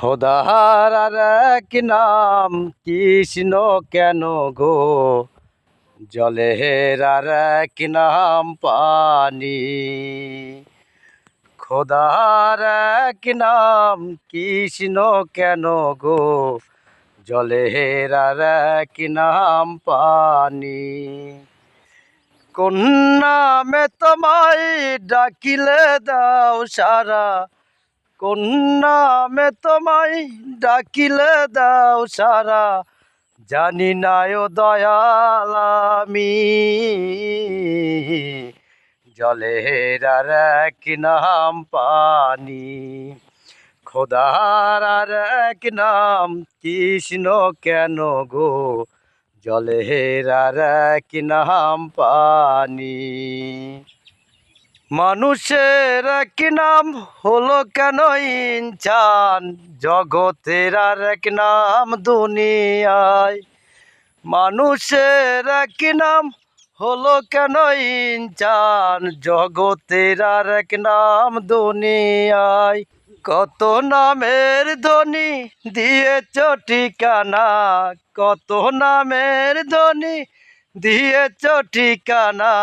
খোদার আর এক নাম কৃষ্ণ কেন গো? জলের আর এক নাম পানি। খোদার এক নাম কৃষ্ণ কেন গো? জলের আর এক নাম পানি। কোন নামে তোমায় ডাকিলে দাও সারা কোন নামে তোমায় ডাকিলে দাও সারা। জানি না ও দয়াল আমি। জলের এক নাম পানি। খোদার আর এক নাম কৃষ্ণ কেন গো? জলের আর এক নাম পানি। মানুষের এক নাম হলো কেন ইনসান জগতের আর এক নাম দুনিয়ায়। মানুষের এক নাম হলো কেন ইনসান জগতের আর এক নাম দুনিয়ায়। কত নামের ধ্বনি দিয়েছ ঠিকানা? কত নামের ধ্বনি দিয়েছ ঠিকানা?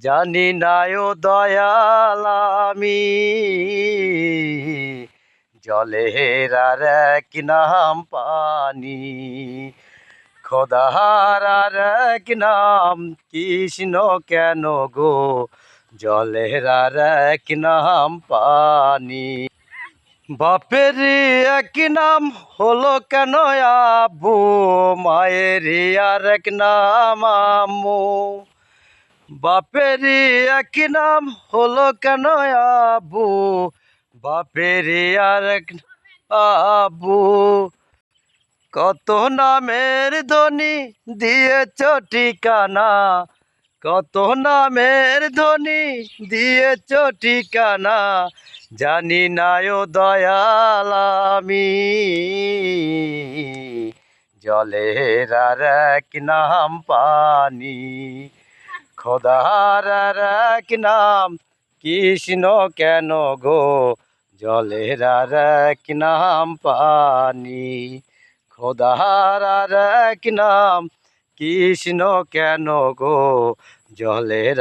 জানি না ও দয়াল আমি। জলের আর এক নাম পানি। খোদার আর এক নাম কৃষ্ণ কেন গো? জলের আর এক নাম পানি। বাপের এক নাম হলো কেন আবু? মায়ের আর এক নাম আম্মু। বাপের এক নাম হলো কেন আবু? বাপের আর এক আবু। কত নামের ধ্বনি দিয়েছ ঠিকানা? কত নামের ধ্বনি দিয়েছ ঠিকানা? জানি না ও আমি। জলের আর এক নাম পানি। খোদার এক নাম, কৃষ্ণ কেন গো? জলের এক নাম, পানি। খোদার এক নাম, কৃষ্ণ কেন গো? জলের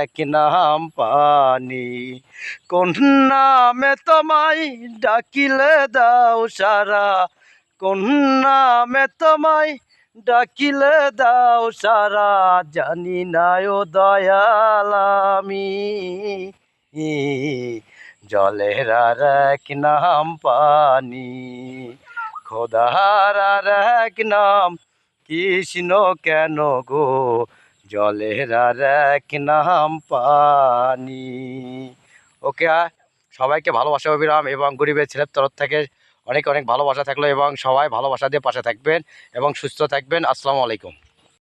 এক নাম, পানি। কোন নামে তোমায় ডাকিলে দাও সারা। কোন নামে তোমায় ডাকিলে দাও সারা, জানি না ও দয়াল আমি। জলের আর এক নাম পানি, খোদার আর এক নাম, কৃষ্ণ কেন গো? জলের আর এক নাম পানি। ওকে সবাইকে ভালোবাসা অবিরাম এবং গরিবের ছেলের তরফ থেকে। অনেক অনেক ভালোবাসা থাকল এবং সবাই ভালোবাসা দিয়ে পাশে থাকবেন এবং সুস্থ থাকবেন। আসসালামু আলাইকুম।